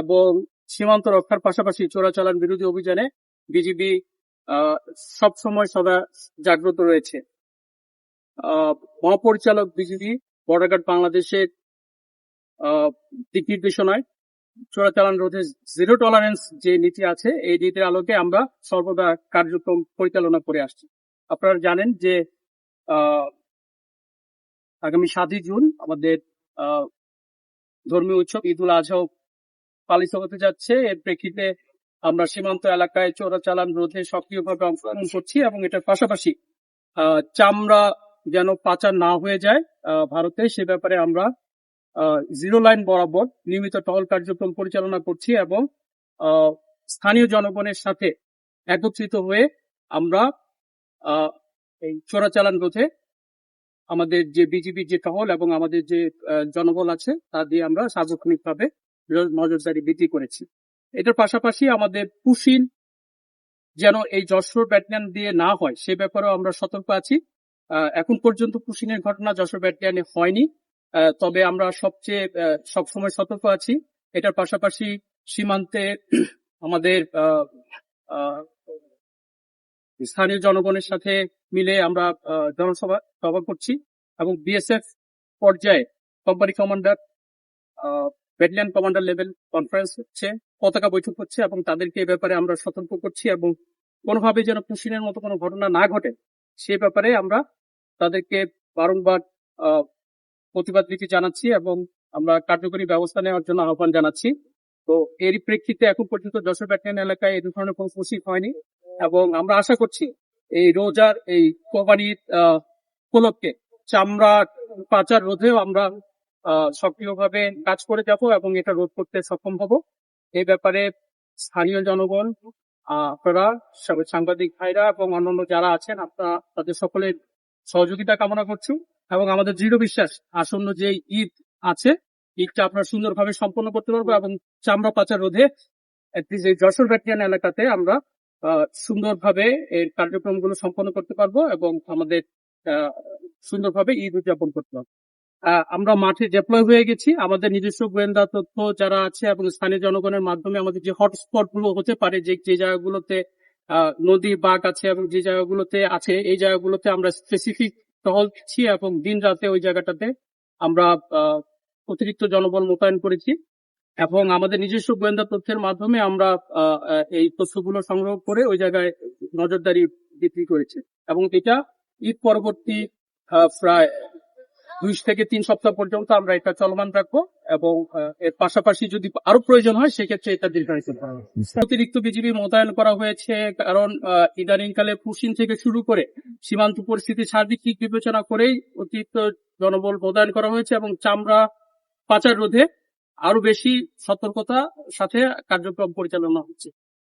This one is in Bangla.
এবং সীমান্ত রক্ষার পাশাপাশি চোরাচালান বিরোধী অভিযানে বিজিবি সব সময় সদা জাগ্রত রয়েছে। মহাপরিচালক বিজিবি বর্ডার গার্ড বাংলাদেশের দিক নির্দেশনায় চোরাচালান রোধে জিরো টলারেন্স যে নীতি আছে, এই নীতির আলোকে আমরা সর্বদা কার্যক্রম পরিচালনা করে আসছি। আপনারা জানেন যে আগামী সাতই জুন আমাদের ধর্মীয় উৎসব ঈদ উল আজহাও পালিত হতে যাচ্ছে। এর প্রেক্ষিতে আমরা সীমান্ত এলাকায় চোরাচালান রোধে সক্রিয়ভাবে অংশগ্রহণ করছি এবং এটার পাশাপাশি চামড়া যেন পাচার না হয়ে যায় ভারতে, সে ব্যাপারে আমরা জিরো লাইন বরাবর নিয়মিত টহল কার্যক্রম পরিচালনা করছি এবং স্থানীয় জনগণের সাথে একত্রিত হয়ে আমরা এই চোরাচালান রোধে আমাদের যে বিজিবির যে টহল এবং আমাদের যে জনবল আছে, তা দিয়ে আমরা সার্বক্ষণিকভাবে নজরদারি বৃদ্ধি করেছি। এটার পাশাপাশি আমাদের পুশিন যেন এই যশোর ব্যাটালিয়ান দিয়ে না হয়, সে ব্যাপারেও আমরা সতর্ক আছি। এখন পর্যন্ত পুশিনের ঘটনা যশোর ব্যাটালিয়ানে হয়নি। তবে আমরা সবচেয়ে সবসময় সতর্ক আছি। এটার পাশাপাশি সীমান্তে আমাদের স্থানীয় জনগণের সাথে মিলে আমরা জনসভা সভা করছি এবং বিএসএফ পর্যায়ে company commander battalion commander level conference হচ্ছে পতাকা বৈঠক হচ্ছে এবং তাদেরকে এ ব্যাপারে আমরা সতর্ক করছি এবং কোনোভাবে যেন পুশিনের মতো কোনো ঘটনা না ঘটে সে ব্যাপারে আমরা তাদেরকে বারংবার প্রতিবাদ নীতি জানাচ্ছি এবং আমরা কার্যকরী ব্যবস্থা নেওয়ার জন্য আহ্বান জানাচ্ছি। তো এরই প্রেক্ষিতে এখন পর্যন্ত যশোর ব্যাটালিয়ন এলাকায় এই ধরনের কোনো পুশিং হয়নি এবং আমরা আশা করছি এই রোজার এই আহ, উপলক্ষে চামড়া পাচার রোধেও আমরা সক্রিয়ভাবে কাজ করে যাব এবং এটা রোধ করতে সক্ষম হব। এই ব্যাপারে স্থানীয় জনগণ আপনারা সাংবাদিক ভাইরা এবং অন্যান্য যারা আছেন, আপনারা, তাদের সকলের সহযোগিতা কামনা করছি এবং আমাদের দৃঢ় বিশ্বাস, আসন্ন যে ঈদ আছে, ঈদটা আপনারা সুন্দরভাবে সম্পন্ন করতে পারব এবং চামড়া পাচার রোধে যে যশোর ব্যাটালিয়ান এলাকাতে আমরা সুন্দরভাবে এর কার্যক্রমগুলো সম্পন্ন করতে পারব এবং আমাদের সুন্দরভাবে ঈদ উদযাপন করতে পারব। আমরা মাঠে ডেপ্লয় হয়ে গেছি। আমাদের নিজস্ব গোয়েন্দা তথ্য যারা আছে এবং স্থানীয় জনগণের মাধ্যমে আমাদের যে হটস্পটগুলো হতে পারে, যে যে জায়গাগুলোতে নদী, বাঘ আছে এবং যে জায়গাগুলোতে আছে, এই জায়গাগুলোতে আমরা স্পেসিফিক টহল দিচ্ছি এবং দিন রাতে ওই জায়গাটাতে আমরা অতিরিক্ত জনবল মোতায়েন করেছি। এবং আমাদের নিজস্ব গোয়েন্দা তথ্যের মাধ্যমে আমরা এই তথ্যগুলো সংগ্রহ করে ওই জায়গায় নজরদারি বৃদ্ধি করেছে। এবং এটা ঈদ পরবর্তী প্রায় দুই থেকে তিন সপ্তাহ পর্যন্ত আমরা এটা চলমান রাখব এবং এর পাশাপাশি যদি আরও প্রয়োজন হয় সেক্ষেত্রে এটা দীর্ঘায়িত অতিরিক্ত বিজিবি মোতায়েন করা হয়েছে কারণ ইদানিংকালে পুশিন থেকে শুরু করে সীমান্ত পরিস্থিতি সার্বিক দিক বিবেচনা করেই অতিরিক্ত জনবল মোতায়েন করা হয়েছে এবং চামড়া পাচার রোধে আরও বেশি সতর্কতা সাথে কার্যক্রম পরিচালনা হচ্ছে।